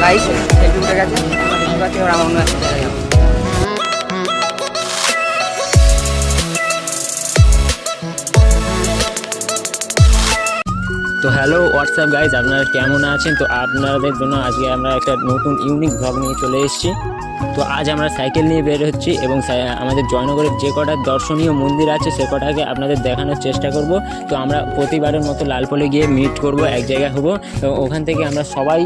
Guys selfie উঠে গেছে দেখতে পাচ্ছি জায়গায় তো হ্যালো হোয়াটসঅ্যাপ গাইজ আপনারা কেমন আছেন? তো আপনাদের জন্য আজকে আমরা একটা নতুন ইউনিক ব্লগ নিয়ে চলে এসেছি। তো আজ আমরা সাইকেল নিয়ে বের হচ্ছি এবং আমাদের জয়নগরের যে কটা দর্শনীয় মন্দির আছে সে কটাকে আপনাদের দেখানোর চেষ্টা করব। তো আমরা প্রতিবারের মতো লালপলে গিয়ে মিট করব এক জায়গায় হব। তো ওখান থেকে আমরা সবাই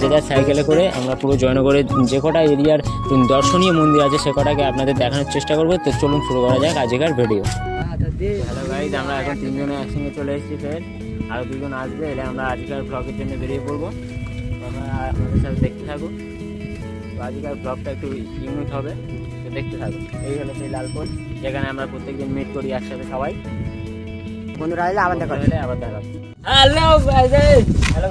যে যার সাইকেলে করে আমরা পুরো জয়নগরের যে কটা এরিয়ার দর্শনীয় মন্দির আছে সে কটাকে আপনাদের দেখানোর চেষ্টা করব। তো চলুন শুরু করা যাক আজকের ভিডিও হ্যালো গাইজ আমরা এখন তিনজনে একসঙ্গে চলে এসেছি ফের আরও দুজন আসবে এলে আমরা আজকের ব্লগের জন্য বেরিয়ে পড়ব। আপনারা আমাদের সাথে দেখতে থাকুন তো আজকের ব্লগটা একটু ইউনিক হবে তো দেখতে থাকুন এই হলো সেই লালপুর যেখানে আমরা প্রত্যেকদিন মিট করি একসাথে সবাই। বন্ধুরা আসলে আবার দেখা এলে আবার দেখা hello hello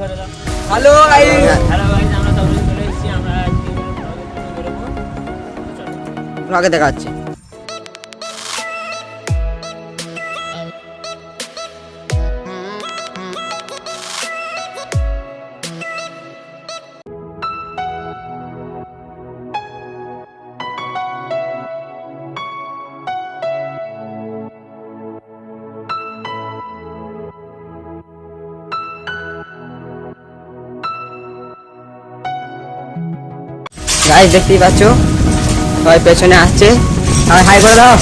hello guys hello guys আমরা সবাই চলে এসেছি আমরা আগে দেখা যাচ্ছে গাইস দেখতেই পাচ্ছ? সবাই পেছনে আসছে। আর হাই করে দাও।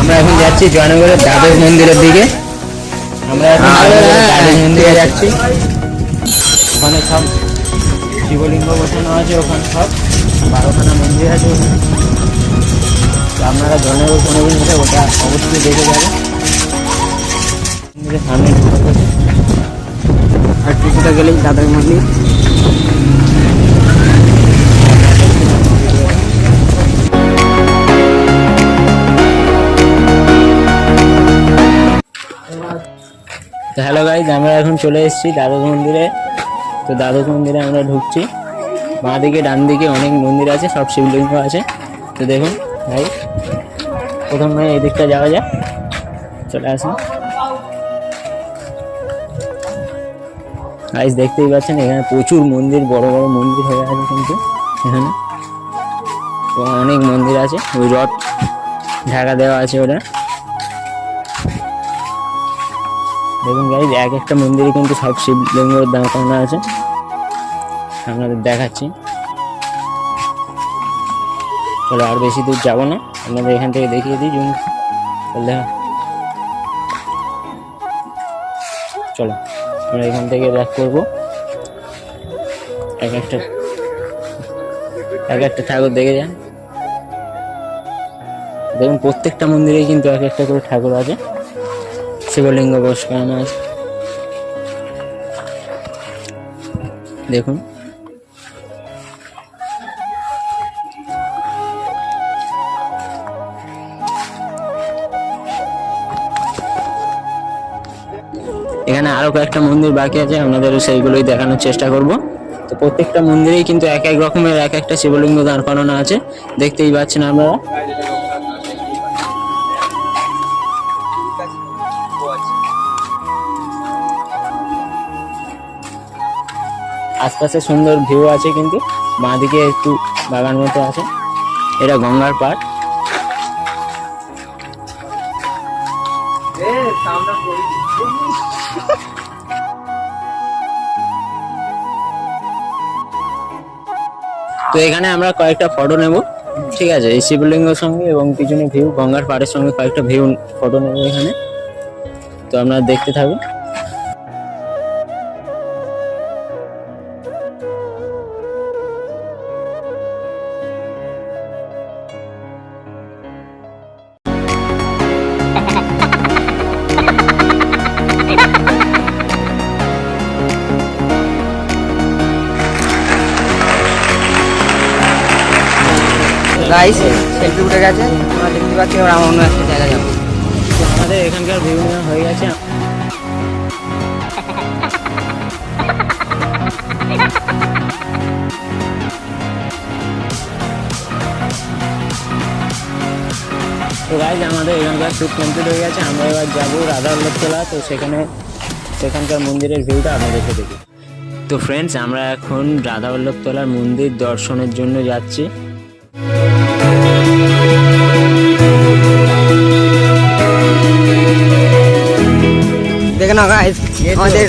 আমরা এখন যাচ্ছি জয়নগরের দ্বাদশ মন্দিরের দিকে। আমরা এখন হ্যাঁ, হ্যাঁ, দ্বাদশ হ্যাঁ, মন্দিরে যাচ্ছি। ওখানে সব শিবলিঙ্গ বসানো আছে ওখানে সব বারোখানা মন্দির আছে আপনারা জয়নগর কোনোদিন এসে ওটা অবশ্যই দেখে যাবেন। মন্দিরের সামনে আর কিছুটা গেলেই দাদার মন্দির। তো হ্যালো গাইজ আমরা এখন চলে এসেছি দ্বাদশ মন্দিরে। তো দ্বাদশ মন্দিরে আমরা ঢুকছি। বাঁ দিকে ডান দিকে অনেক মন্দির আছে, সব শিবলিঙ্গ আছে। তো দেখুন ভাই প্রথমে এই দিকটা যাওয়া যাক। চলে আসুন। গাইজ দেখতেই পাচ্ছেন, এখানে প্রচুর মন্দির, বড় বড় মন্দির হয়ে আছে কিন্তু এখানে। অনেক মন্দির আছে, ওই রথ ঢাকা দেওয়া আছে ওটা। দেখুন গাইজ এক একটা মন্দিরে কিন্তু সব শিবলিঙ্গের দাম করানো আছে। আপনাদের দেখাচ্ছি। চলো আর বেশি দূর যাব না। আপনাদের এখান থেকে দেখিয়ে দিই চল দেখা। চলো, আমরা এখান থেকে ব্যাক করব। এক একটা এক একটা ঠাকুর দেখে যান। দেখুন, প্রত্যেকটা মন্দিরেই কিন্তু এক একটা করে ঠাকুর আছে। শিবলিঙ্গ বস আছে দেখুন। এখানে আরও কয়েকটা মন্দির বাকি আছে আপনাদের সেইগুলোই দেখানোর চেষ্টা করব। তো প্রত্যেকটা মন্দিরেই কিন্তু এক এক রকমের এক একটা শিবলিঙ্গ দাঁড় করানো আছে। দেখতেই পাচ্ছেন আপনারা। আশপাশে সুন্দর ভিউ আছে কিন্তু, বাঁদিকে একটু বাগান মতো আছে। এটা গঙ্গার পাড়। তো এখানে আমরা কয়েকটা ফটো নেব, ঠিক আছে? এই শিবলিঙ্গের সঙ্গে এবং পিছনে ভিউ গঙ্গার পাড়ের সঙ্গে কয়েকটা ভিউ ফটো নেব এখানে। তো আপনারা দেখতে থাকুন। গাইস সেলফি উঠে গেছে। তোমরা দেখতে পাচ্ছি আমরা অন্য একটা জায়গায় যাব। আমাদের এখানকার নেওয়া হয়ে গেছে। তো গাইজ আমাদের এখানকার শ্যুট কমপ্লিট হয়ে গেছে। আমরা এবার যাব রাধা তোলা। তো সেখানে, সেখানকার মন্দিরের ভিউটা আপনাদেরকে দেখি তো ফ্রেন্ডস আমরা এখন রাধা রাধাবল্লভতলার মন্দির দর্শনের জন্য যাচ্ছি। দেখে না গাইস আমাদের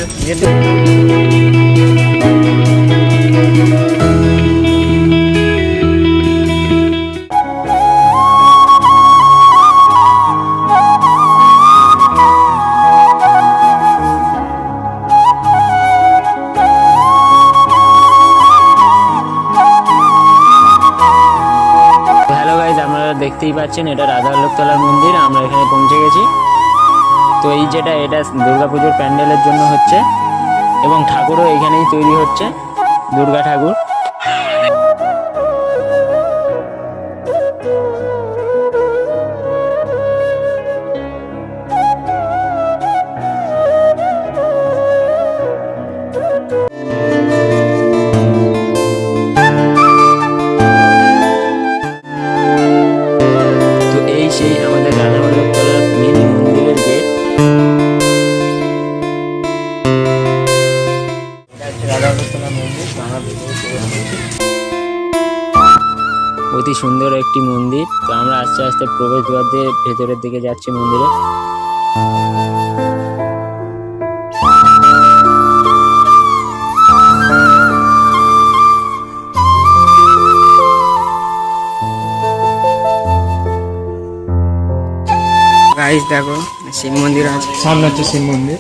হ্যালো গাইজ আপনারা দেখতেই পাচ্ছেন এটা রাধাবল্লভতলার মন্দির আমরা এখানে পৌঁছে গেছি। তো এই যেটা, এটা দুর্গাপুজোর প্যান্ডেলের জন্য হচ্ছে এবং ঠাকুরও এখানেই তৈরি হচ্ছে, দুর্গা ঠাকুর। সেই সুন্দর একটি মন্দির। তো আমরা আস্তে আস্তে প্রবেশ দ্বার দিয়ে ভেতরের দিকে যাচ্ছি মন্দিরে। গাইস দেখো শিব মন্দির আছে। সামনে হচ্ছে শিব মন্দির।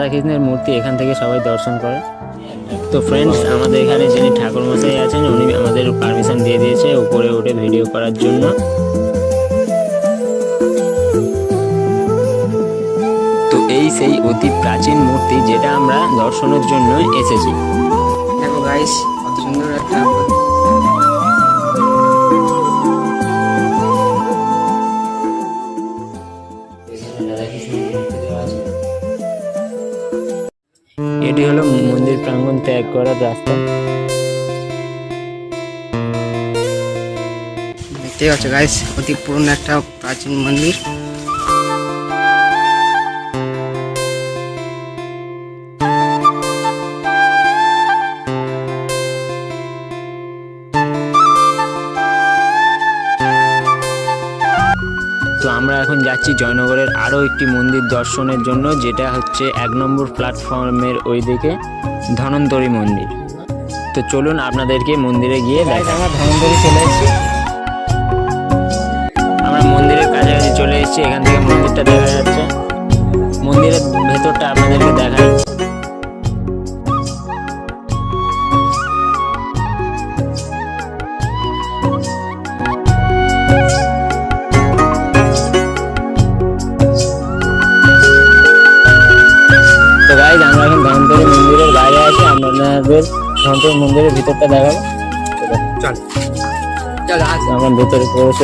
রাধাকৃষ্ণের মূর্তি এখান থেকে সবাই দর্শন করে। তো ফ্রেন্ডস আমাদের এখানে যিনি ঠাকুর মশাই আছেন, উনি আমাদের পারমিশন দিয়ে দিয়েছে উপরে উঠে ভিডিও করার জন্য। তো এই সেই অতি প্রাচীন মূর্তি যেটা আমরা দর্শনের জন্য এসেছি। দেখো গাইস কত সুন্দর একটা ত্যাগ করার রাস্তা। দেখতে পাচ্ছ গাইস অতি পুরনো একটা প্রাচীন মন্দির। যাচ্ছি জয়নগরের আরও একটি মন্দির দর্শনের জন্য যেটা হচ্ছে এক নম্বর প্ল্যাটফর্মের ওই দিকে ধনন্তরী মন্দির। তো চলুন আপনাদেরকে মন্দিরে গিয়ে দেখা আমরা ধনন্তরী চলে এসেছি। আমরা মন্দিরের কাছাকাছি চলে এসেছি এখান থেকে মন্দিরটা দেখা যাচ্ছে। মন্দিরের ভেতরটা আপনাদেরকে দেখাই। আপনাদের ধনন্তরী মন্দিরের ভিতরটা দেখাবো। চল। চল আমরা ভেতরে প্রবেশ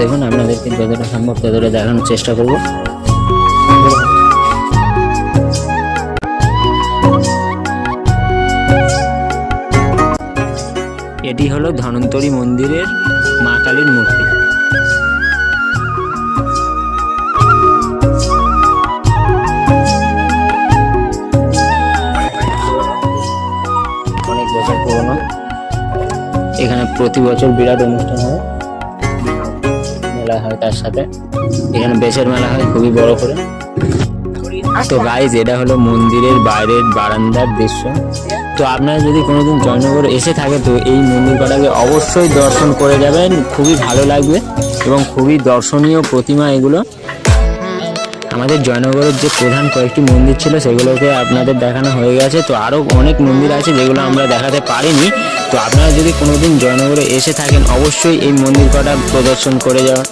দেখুন আপনাদেরকে যতটা সম্ভব ততটা দেখানোর চেষ্টা করব। এটি হলো ধনন্তরী মন্দিরের মা কালীর মূর্তি। এখানে প্রতি বছর বিরাট অনুষ্ঠান হয়। মেলা হয় তার সাথে। এখানে বেচের মেলা হয়, খুবই বড় করে। তো গাইজ এটা হলো মন্দিরের বাইরের বারান্দার দৃশ্য। তো আপনারা যদি কোনোদিন জয়নগর এসে থাকে, তো এই মন্দির কটাকে অবশ্যই দর্শন করে যাবেন। খুবই ভালো লাগবে এবং খুবই দর্শনীয় প্রতিমা এগুলো। আমাদের জয়নগরের যে প্রধান কয়েকটি মন্দির ছিল, সেগুলোকে আপনাদের দেখানো হয়ে গেছে। তো আরও অনেক মন্দির আছে যেগুলো আমরা দেখাতে পারিনি। তো আপনারা যদি কোনোদিন জয়নগরে এসে থাকেন, অবশ্যই এই মন্দির কটা প্রদর্শন করে যাওয়ার